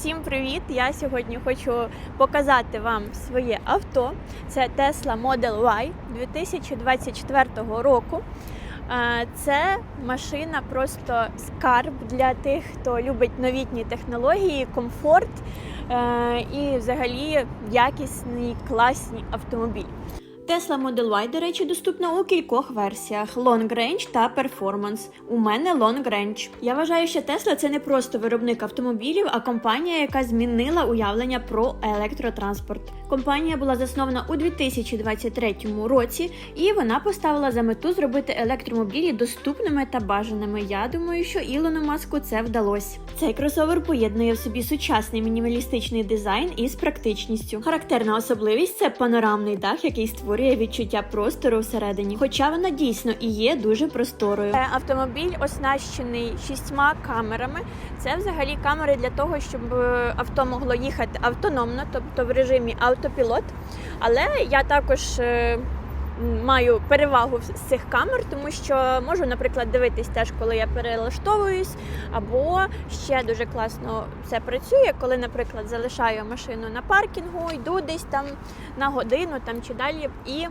Всім привіт! Я сьогодні хочу показати вам своє авто. Це Tesla Model Y 2024 року. Е, Це машина просто скарб для тих, хто любить новітні технології, комфорт е, і взагалі якісний класний автомобіль. Tesla Model Y, до речі, доступна у кількох версіях: Long Range та Performance. У мене Long Range. Я вважаю, що Tesla це не просто виробник автомобілів, а компанія, яка змінила уявлення про електротранспорт. Компанія була заснована у 2023 році, і вона поставила за мету зробити електромобілі доступними та бажаними. Я думаю, що Ілону Маску це вдалося. Цей кросовер поєднує в собі сучасний мінімалістичний дизайн із практичністю. Характерна особливість це панорамний дах, який створює відчуття простору всередині. Хоча вона дійсно і є дуже просторою. Е, Автомобіль оснащений шістьма камерами. Це взагалі камери для того, щоб е, авто могло їхати автономно, тобто в режимі автопілот. Але я також. Маю перевагу з цих камер, тому що можу, наприклад, дивитись теж, коли я перелаштовуюсь, або ще дуже класно це працює, коли, наприклад, залишаю машину на паркінгу, йду десь там на годину там чи далі, і е,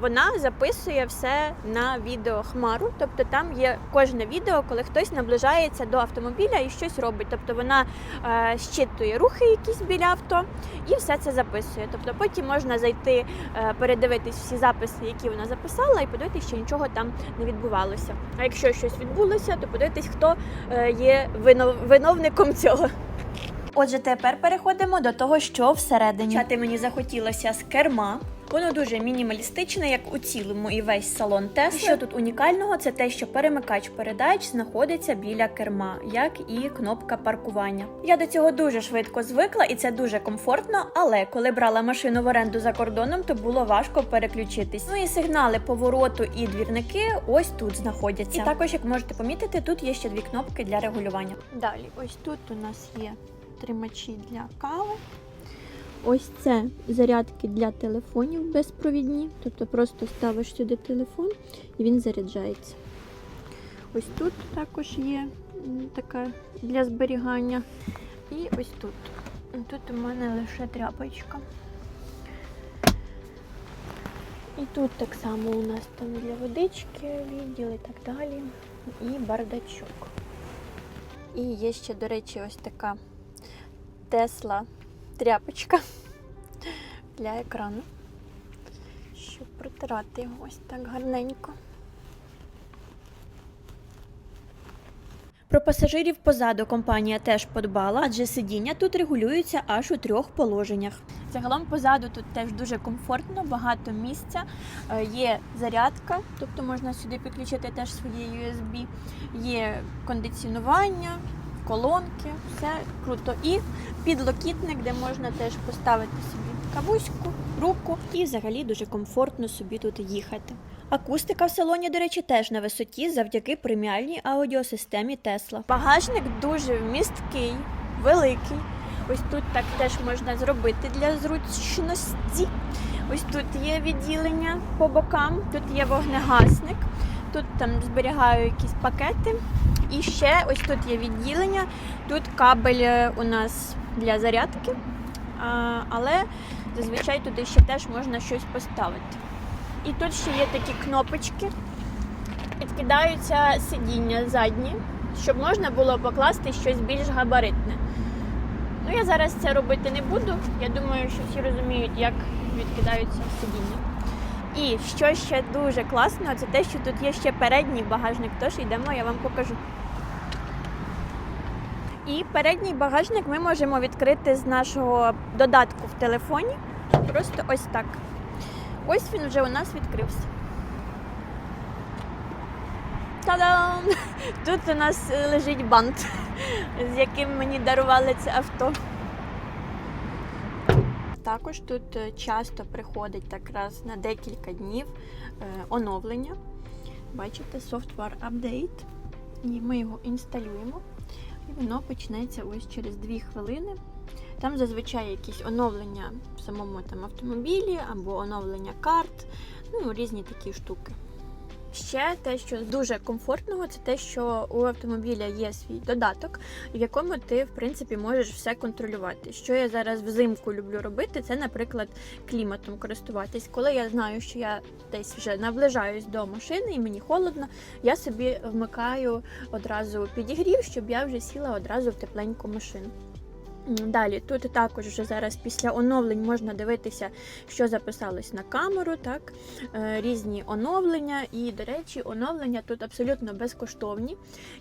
вона записує все на відеохмару. Тобто там є кожне відео, коли хтось наближається до автомобіля і щось робить. Тобто вона е, щитує рухи якісь біля авто і все це записує. Тобто потім можна зайти, е, передивитись всі записи, які вона записала, і подивитися, що нічого там не відбувалося. А якщо щось відбулося, то подивитись, хто е, є винов- виновником цього. Отже, тепер переходимо до того, що всередині. Чати мені захотілося з керма. Воно дуже мінімалістичне, як у цілому, і весь салон Tesla. Що тут унікального, це те, що перемикач передач знаходиться біля керма, як і кнопка паркування. Я до цього дуже швидко звикла, і це дуже комфортно. Але коли брала машину в оренду за кордоном, то було важко переключитись. Ну і сигнали повороту і двірники ось тут знаходяться. І також, як можете помітити, тут є ще дві кнопки для регулювання. Далі, ось тут у нас є тримачі для кави. Ось це зарядки для телефонів безпровідні. Тобто просто ставиш сюди телефон і він заряджається. Ось тут також є така для зберігання. І ось тут. Тут у мене лише тряпочка. І тут так само у нас там для водички відділ і так далі. І бардачок. І є ще, до речі, ось така Тесла тряпочка для екрану, щоб протирати його ось так гарненько. Про пасажирів позаду компанія теж подбала, адже сидіння тут регулюються аж у трьох положеннях. Загалом позаду тут теж дуже комфортно, багато місця. Е, Є зарядка, тобто можна сюди підключити теж своє USB, є кондиціонування, колонки, все круто. І підлокітник, де можна теж поставити собі кавуську, руку і взагалі дуже комфортно собі тут їхати. Акустика в салоні, до речі, теж на висоті завдяки преміальній аудіосистемі Tesla. Багажник дуже вмісткий, великий. Ось тут так теж можна зробити для зручності. Ось тут є відділення по бокам, тут є вогнегасник, тут там зберігаю якісь пакети. І ще ось тут є відділення, тут кабель е, у нас для зарядки, але зазвичай туди ще теж можна щось поставити. І тут ще є такі кнопочки, підкидаються сидіння задні, щоб можна було покласти щось більш габаритне. Ну, я зараз це робити не буду. Я думаю, що всі розуміють, як відкидаються сидіння. І що ще дуже класно, це те, що тут є ще передній багажник, тож йдемо, я вам покажу. І передній багажник ми можемо відкрити з нашого додатку в телефоні. Просто ось так. Ось він вже у нас відкрився. Та-дам! Тут у нас лежить бант, з яким мені дарували це авто. Також тут е, часто приходить якраз на декілька днів е, оновлення. Бачите, software update. І ми його інсталюємо. І воно почнеться ось через 2 хвилини. Там зазвичай якісь оновлення в самому там автомобілі або оновлення карт, ну різні такі штуки. Ще те, що дуже комфортного, це те, що у автомобіля є свій додаток, в якому ти, в принципі, можеш все контролювати. Що я зараз взимку люблю робити, це, наприклад, кліматом користуватись. Коли я знаю, що я десь вже наближаюсь до машини і мені холодно, я собі вмикаю одразу підігрів, щоб я вже сіла одразу в тепленьку машину. Далі тут також вже зараз після оновлень можна дивитися, що записалось на камеру, так е, різні оновлення. І, до речі, оновлення тут абсолютно безкоштовні,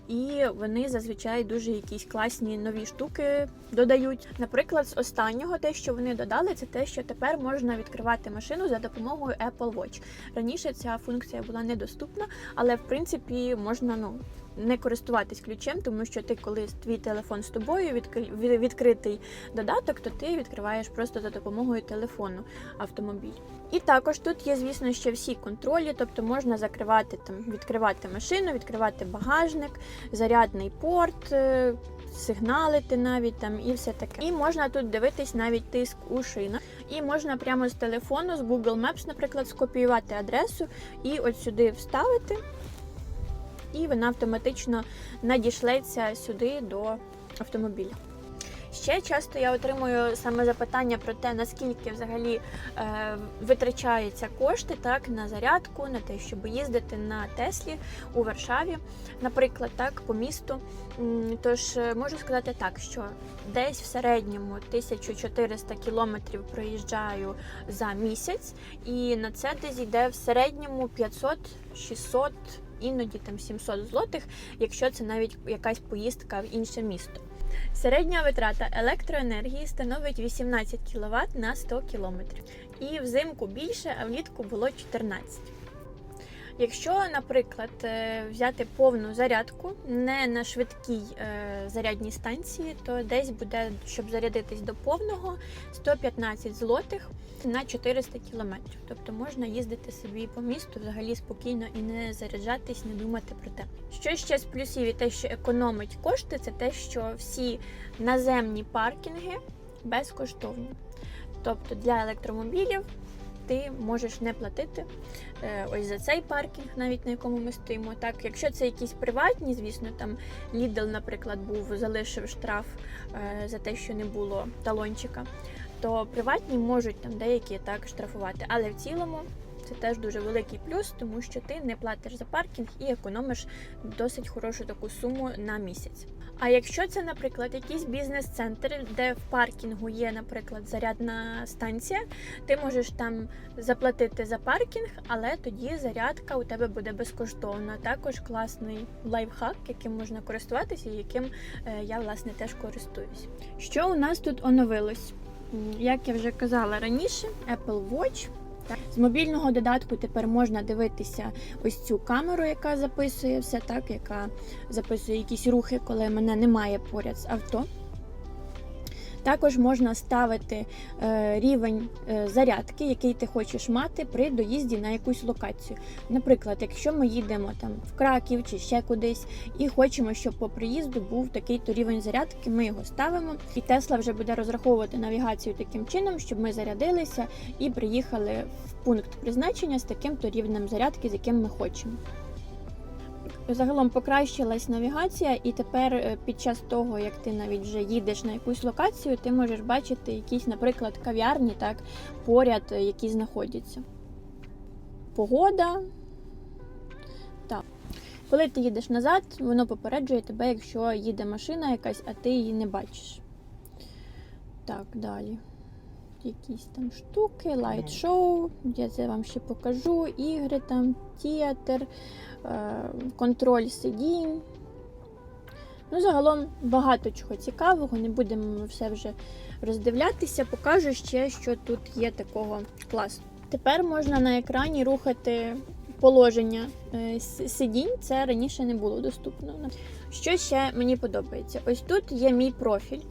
і вони зазвичай дуже якісь класні нові штуки додають. Наприклад, з останнього те, що вони додали, це те, що тепер можна відкривати машину за допомогою Apple Watch. Раніше ця функція була недоступна, але в принципі можна ну. Не користуватись ключем, тому що ти, коли твій телефон з тобою відкри- відкритий додаток, то ти відкриваєш просто за допомогою телефону автомобіль. І також тут є, звісно, ще всі контролі, тобто можна закривати там, відкривати машину, відкривати багажник, зарядний порт, е, сигналити навіть там і все таке. І можна тут дивитись навіть тиск у шинах. І можна прямо з телефону, з Google Maps, наприклад, скопіювати адресу і от сюди вставити. І вона автоматично надішлеться сюди до автомобіля. Ще часто я отримую саме запитання про те, наскільки взагалі е, витрачаються кошти так на зарядку, на те, щоб їздити на Теслі у Варшаві, наприклад, так по місту. Тож е, можу сказати так, що десь в середньому 1400 кілометрів проїжджаю за місяць, і на це десь йде в середньому 500-600, іноді там 700 злотих, якщо це навіть якась поїздка в інше місто. Середня витрата електроенергії становить 18 кВт на 100 км. І взимку більше, а влітку було 14. Якщо, наприклад, е, взяти повну зарядку не на швидкій е, зарядній станції, то десь буде, щоб зарядитись до повного, 115 злотих на 400 кілометрів. Тобто можна їздити собі по місту взагалі спокійно і не заряджатись, не думати про те. Що ще з плюсів і те, що економить кошти, це те, що всі наземні паркінги безкоштовні. Тобто для електромобілів ти можеш не платити е, ось за цей паркінг, навіть на якому ми стоїмо. Так, якщо це якісь приватні, звісно, там Lidl, наприклад, був залишив штраф е, за те, що не було талончика, то приватні можуть там деякі так штрафувати. Але в цілому це теж дуже великий плюс, тому що ти не платиш за паркінг і економиш досить хорошу таку суму на місяць. А якщо це, наприклад, якийсь бізнес-центр, де в паркінгу є, наприклад, зарядна станція, ти можеш там заплатити за паркінг, але тоді зарядка у тебе буде безкоштовна. Також класний лайфхак, яким можна користуватися, і яким е, я власне теж користуюсь. Що у нас тут оновилось? Як я вже казала раніше, Apple Watch. З мобільного додатку тепер можна дивитися ось цю камеру, яка записує все так, яка записує якісь рухи, коли мене немає поряд з авто. Також можна ставити е, рівень е, зарядки, який ти хочеш мати при доїзді на якусь локацію. Наприклад, якщо ми їдемо там в Краків чи ще кудись і хочемо, щоб по приїзду був такий-то рівень зарядки, ми його ставимо, і Тесла вже буде розраховувати навігацію таким чином, щоб ми зарядилися і приїхали в пункт призначення з таким-то рівнем зарядки, з яким ми хочемо. Загалом покращилась навігація, і тепер е, під час того, як ти навіть вже їдеш на якусь локацію, ти можеш бачити якісь, наприклад, кав'ярні, так, поряд, е, які знаходяться. Погода. Так. Коли ти їдеш назад, воно попереджує тебе, якщо їде машина якась, а ти її не бачиш. Так, далі. Якісь там штуки, лайт-шоу, я це вам ще покажу, ігри там, театр, е, контроль сидінь. Ну, загалом багато чого цікавого, не будемо все вже роздивлятися. Покажу ще, що тут є такого класу. Тепер можна на екрані рухати положення е, сидінь, це раніше не було доступно. Що ще мені подобається? Ось тут є мій профіль.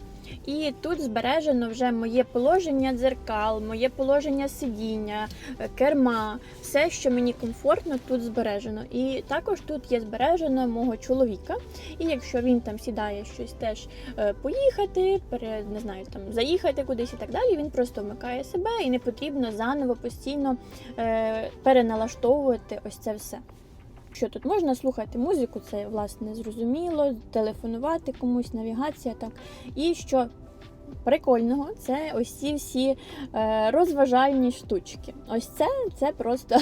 І тут збережено вже моє положення дзеркал, моє положення сидіння, е, керма, все, що мені комфортно, тут збережено. І також тут є збережено мого чоловіка. І якщо він там сідає щось теж е, поїхати, не знаю, там заїхати кудись і так далі, він просто вмикає себе і не потрібно заново постійно е, переналаштовувати ось це все. Що тут можна слухати музику, це власне зрозуміло, телефонувати комусь, навігація так. І що прикольного, це ось ці всі е, розважальні штучки. Ось це, це просто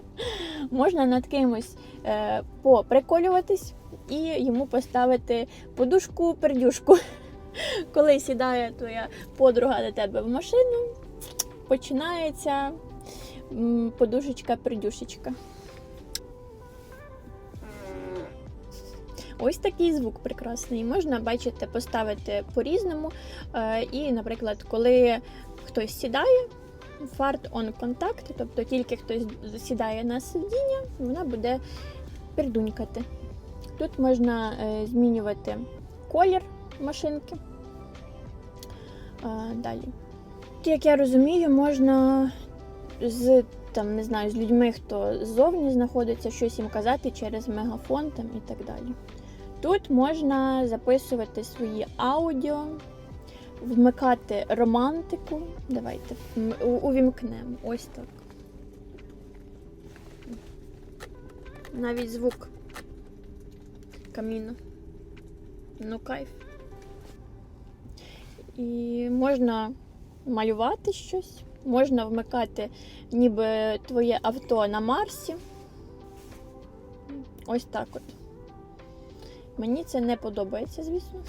можна над кимось е, поприколюватись і йому поставити подушку-пердюшку. Коли сідає твоя подруга до тебе в машину, починається м, Ось такий звук прекрасний. Можна, бачите, поставити по-різному. Е, І, наприклад, коли хтось сідає, фарт on контакт, тобто тільки хтось сідає на сидіння, вона буде пердунькати. Тут можна е, змінювати колір машинки. Е, Далі. Як я розумію, можна з там, не знаю, з людьми, хто ззовні знаходиться, щось їм казати через мегафон там, і так далі. Тут можна записувати свої аудіо, вмикати романтику. Давайте увімкнемо. Ось так. Навіть звук каміну. Ну, кайф. І можна малювати щось, можна вмикати ніби твоє авто на Марсі. Ось так от. Мені це не подобається, звісно.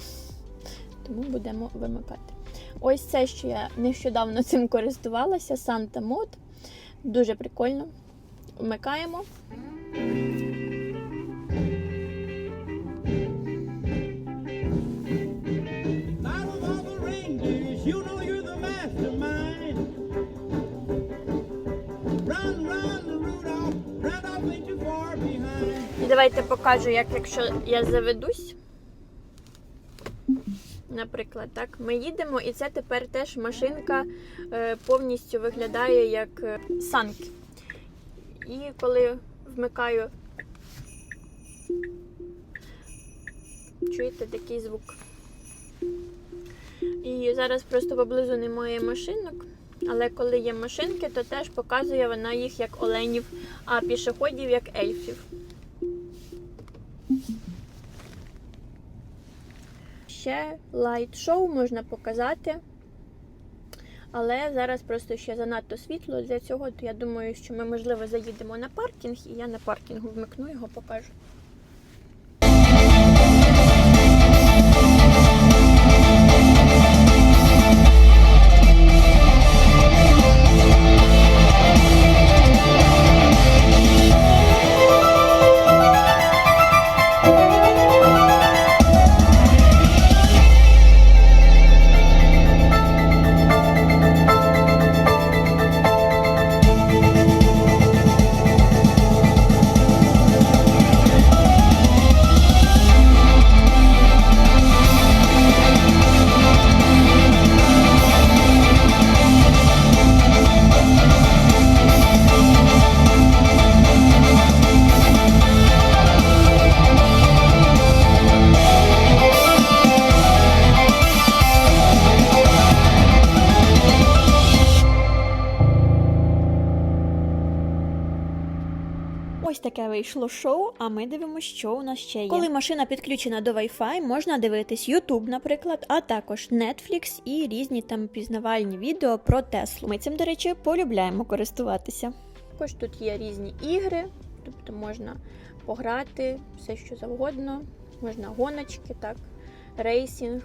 Тому будемо вимикати. Ось це, що я нещодавно цим користувалася, Санта Мод. Дуже прикольно. Вмикаємо. Давайте покажу, як якщо я заведусь. Наприклад, так, ми їдемо, і це тепер теж машинка е, повністю виглядає як е, санки. І коли вмикаю, чуєте такий звук. І зараз просто поблизу немає машинок. Але коли є машинки, то теж показує вона їх як оленів, а пішоходів як ельфів. Ще лайт-шоу можна показати. Але зараз просто ще занадто світло для цього, то я думаю, що ми, можливо, заїдемо на паркінг, і я на паркінгу вмикну його, покажу. Вийшло шоу, а ми дивимося, що у нас ще є. Коли машина підключена до Wi-Fi, можна дивитись YouTube, наприклад, а також Netflix і різні там пізнавальні відео про Теслу. Ми цим, до речі, полюбляємо користуватися. Також тут є різні ігри, тобто можна пограти все, що завгодно, можна гоночки, так, рейсінг,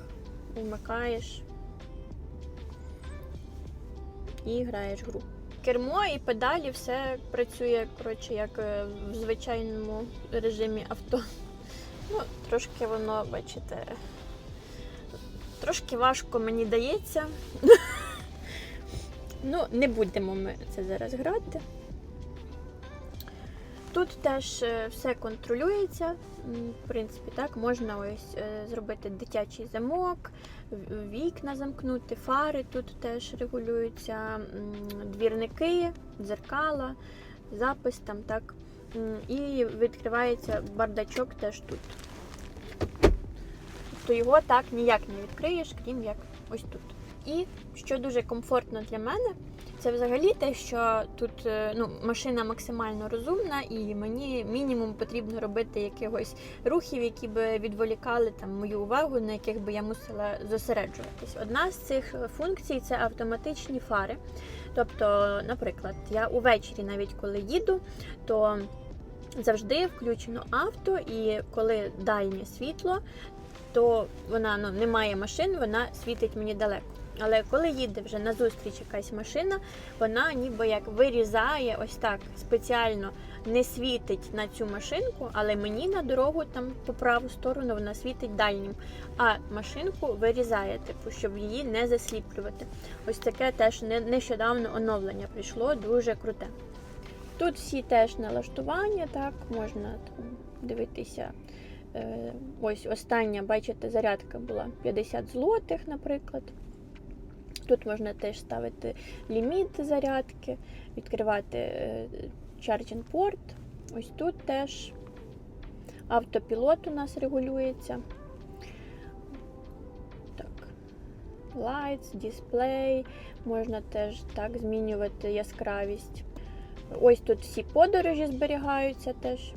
вмикаєш і граєш гру. Кермо і педалі все працює коротше, як е, в звичайному режимі авто. Ну, трошки воно, бачите, трошки важко мені дається. Ну, не будемо ми це зараз грати. Тут теж е, все контролюється. В принципі, так, можна ось е, зробити дитячий замок, вікна замкнути, фари тут теж регулюються, двірники, дзеркала, запис там так. І відкривається бардачок теж тут. Тобто його так ніяк не відкриєш, крім як ось тут. І що дуже комфортно для мене, це взагалі те, що тут е, ну, машина максимально розумна, і мені мінімум потрібно робити якихось рухів, які би відволікали там мою увагу, на яких би я мусила зосереджуватись. Одна з цих функцій це автоматичні фари. Тобто, наприклад, я увечері, навіть коли їду, то завжди включено авто, і коли дальнє світло, то вона ну, немає машин, вона світить мені далеко. Але коли їде вже назустріч якась машина, вона ніби як вирізає ось так спеціально не світить на цю машинку, але мені на дорогу там по праву сторону вона світить дальнім, а машинку вирізає, типу, щоб її не засліплювати. Ось таке теж нещодавно оновлення прийшло, дуже круте. Тут всі теж налаштування, так, можна там дивитися. Е, Ось остання, бачите, зарядка була 50 злотих, наприклад. Тут можна теж ставити ліміт зарядки, відкривати е, charging порт. Ось тут теж автопілот у нас регулюється. Так. Lights, дисплей, можна теж так змінювати яскравість. Ось тут всі подорожі зберігаються теж.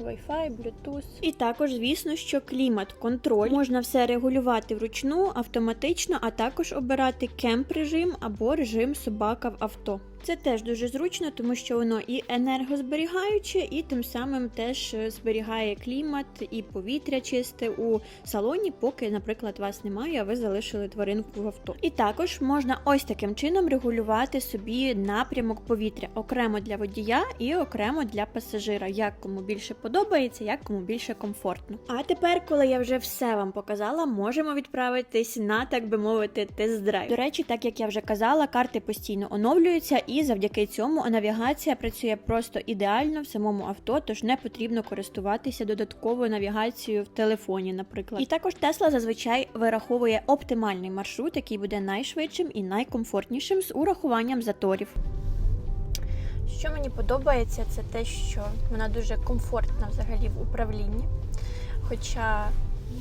Wi-Fi, Bluetooth. І також, звісно, що клімат, контроль. Можна все регулювати вручну, автоматично, а також обирати кемп режим або режим собака в авто. Це теж дуже зручно, тому що воно і енергозберігаюче, і тим самим теж е, зберігає клімат і повітря чисте у салоні, поки, наприклад, вас немає, а ви залишили тваринку в авто. І також можна ось таким чином регулювати собі напрямок повітря окремо для водія і окремо для пасажира, як кому більше подобається, як кому більше комфортно. А тепер, коли я вже все вам показала, можемо відправитись на так би мовити тест-драйв. До речі, так як я вже казала, карти постійно оновлюються, і завдяки цьому навігація працює просто ідеально в самому авто, тож не потрібно користуватися додатковою навігацією в телефоні, наприклад. І також Тесла зазвичай вираховує оптимальний маршрут, який буде найшвидшим і найкомфортнішим з урахуванням заторів. Що мені подобається, це те, що вона дуже комфортна взагалі в управлінні. Хоча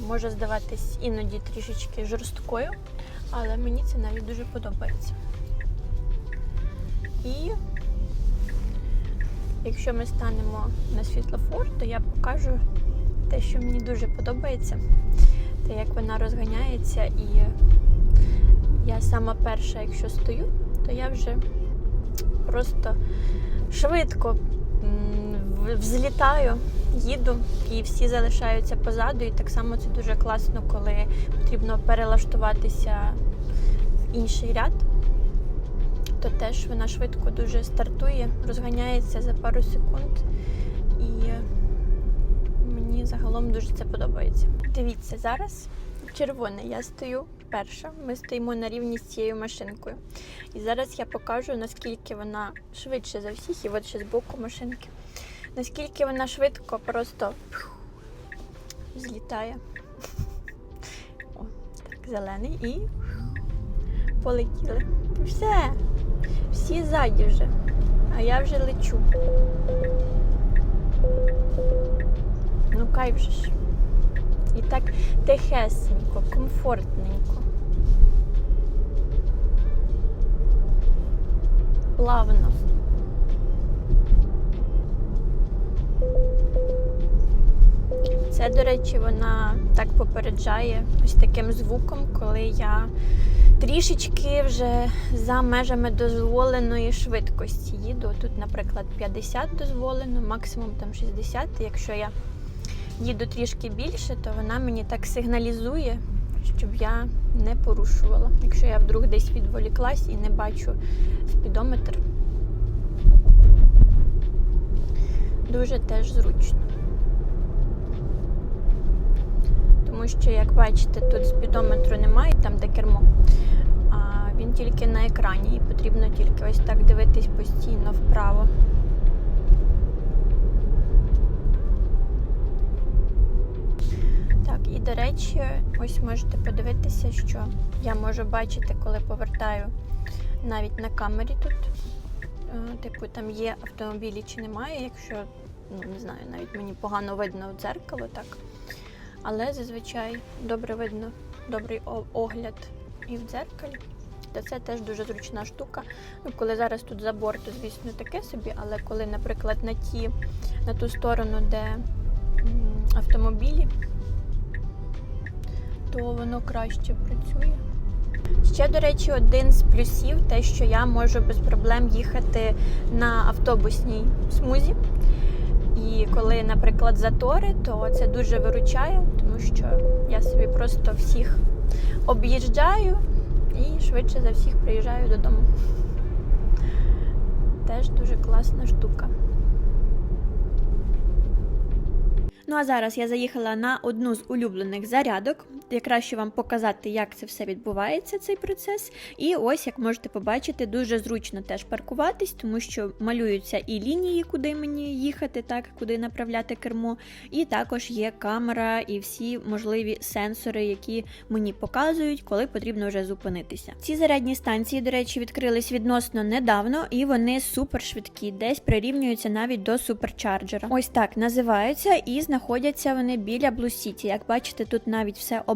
може здаватись іноді трішечки жорсткою, але мені це навіть дуже подобається. І якщо ми станемо на світлофор, то я покажу те, що мені дуже подобається, те, як вона розганяється, і я сама перша, якщо стою, то я вже просто швидко взлітаю, їду, і всі залишаються позаду. І так само це дуже класно, коли потрібно перелаштуватися в інший ряд. То теж вона швидко дуже стартує, розганяється за пару секунд. І мені загалом дуже це подобається. Дивіться, зараз червоне, я стою перша. Ми стоїмо на рівні з цією машинкою. І зараз я покажу, наскільки вона швидше за всіх, і от ще з боку машинки. Наскільки вона швидко просто злітає. О, так, зелений і полетіли. Все. Всі ззаді вже. А я вже лечу. Ну кайф же ж. І так тихесенько, комфортненько. Плавно. Це, до речі, вона так попереджає ось таким звуком, коли я трішечки вже за межами дозволеної швидкості їду. Тут, наприклад, 50 дозволено, максимум там 60. Якщо я їду трішки більше, то вона мені так сигналізує, щоб я не порушувала. Якщо я вдруг десь відволіклась і не бачу спідометр. Дуже теж зручно. Тому що, як бачите, тут спідометру немає, там де кермо. А він тільки на екрані, і потрібно тільки ось так дивитись постійно вправо. Так, і до речі, ось можете подивитися, що я можу бачити, коли повертаю навіть на камері тут. Е, Типу, там є автомобілі чи немає, якщо, ну не знаю, навіть мені погано видно в дзеркало, так. Але зазвичай добре видно, добрий огляд і в дзеркалі. бачите, це теж дуже зручна штука. Ну, коли зараз тут забор, то звісно таке собі, але коли, наприклад, на ті, на ту сторону, де автомобілі, то воно краще працює. Ще, до речі, один з плюсів те, що я можу без проблем їхати на автобусній смузі. І коли, наприклад, затори, то це дуже виручає, тому що я собі просто всіх об'їжджаю і швидше за всіх приїжджаю додому. Теж дуже класна штука. Ну а зараз я заїхала на одну з улюблених зарядок. Якраз що вам показати, як це все відбувається, цей процес. І ось, як можете побачити, дуже зручно теж паркуватись, тому що малюються і лінії, куди мені їхати, так, куди направляти кермо. І також є камера і всі можливі сенсори, які мені показують, коли потрібно вже зупинитися. Ці зарядні станції, до речі, відкрились відносно недавно, і вони супер швидкі, десь прирівнюються навіть до суперчарджера. Ось так називаються і знаходяться вони біля Blue City. Як бачите, тут навіть все обладнано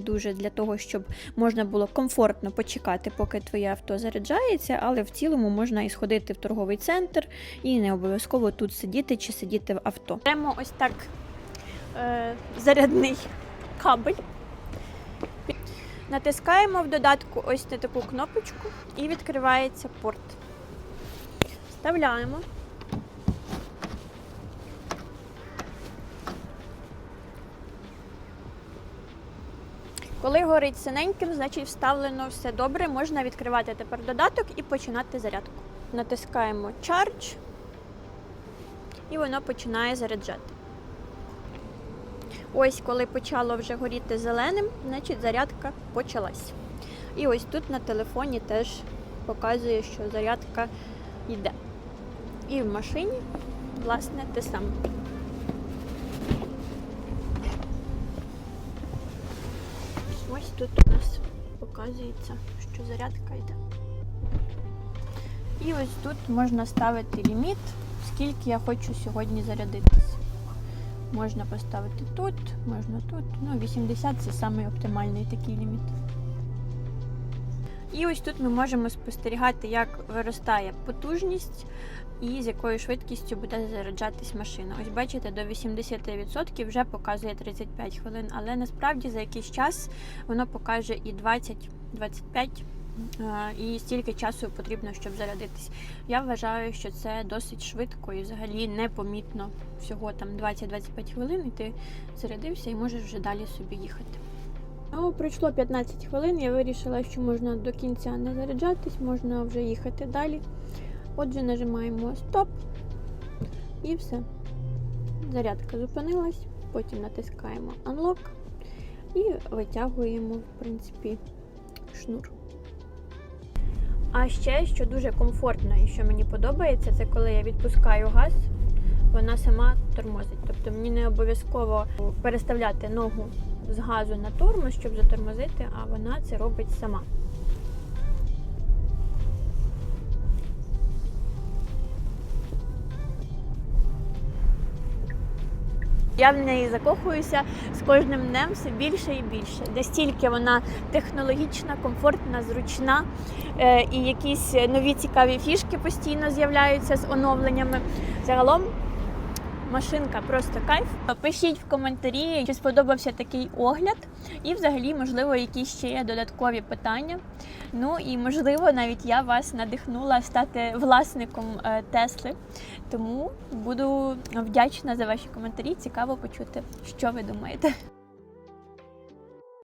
дуже для того, щоб можна було комфортно почекати, поки твоє авто заряджається, але в цілому можна і сходити в торговий центр і не обов'язково тут сидіти чи сидіти в авто. Беремо ось так е, зарядний кабель. Натискаємо в додатку ось на таку кнопочку і відкривається порт. Вставляємо. Коли горить синеньким, значить вставлено все добре. Можна відкривати тепер додаток і починати зарядку. Натискаємо Charge, і воно починає заряджати. Ось, коли почало вже горіти зеленим, значить зарядка почалась. І ось тут на телефоні теж показує, що зарядка йде. І в машині, власне, те саме. Ось тут у нас показується, що зарядка йде. І ось тут можна ставити ліміт, скільки я хочу сьогодні зарядитися. Можна поставити тут, можна тут. Ну, 80 це самий оптимальний такий ліміт. І ось тут ми можемо спостерігати, як виростає потужність і з якою швидкістю буде заряджатись машина. Ось бачите, до 80% вже показує 35 хвилин, але насправді за якийсь час воно покаже і 20-25. е, І стільки часу потрібно, щоб зарядитись. Я вважаю, що це досить швидко і взагалі непомітно всього там 20-25 хвилин, і ти зарядився і можеш вже далі собі їхати. Ну, пройшло 15 хвилин, я вирішила, що можна до кінця не заряджатись, можна вже їхати далі. Отже, нажимаємо стоп і все. Зарядка зупинилась, потім натискаємо Unlock і витягуємо, в принципі, шнур. А ще, що дуже комфортно і що мені подобається, це коли я відпускаю газ, вона сама тормозить. Тобто мені не обов'язково переставляти ногу з газу на тормоз, щоб затормозити, а вона це робить сама. Я в неї закохуюся з кожним днем все більше і більше. Настільки вона технологічна, комфортна, зручна, е, і якісь нові цікаві фішки постійно з'являються з оновленнями. Загалом машинка просто кайф. Пишіть в коментарі, чи сподобався такий огляд, і взагалі, можливо, якісь ще є додаткові питання. Ну і можливо, навіть я вас надихнула стати власником е, Тесли. Тому буду вдячна за ваші коментарі. Цікаво почути, що ви думаєте.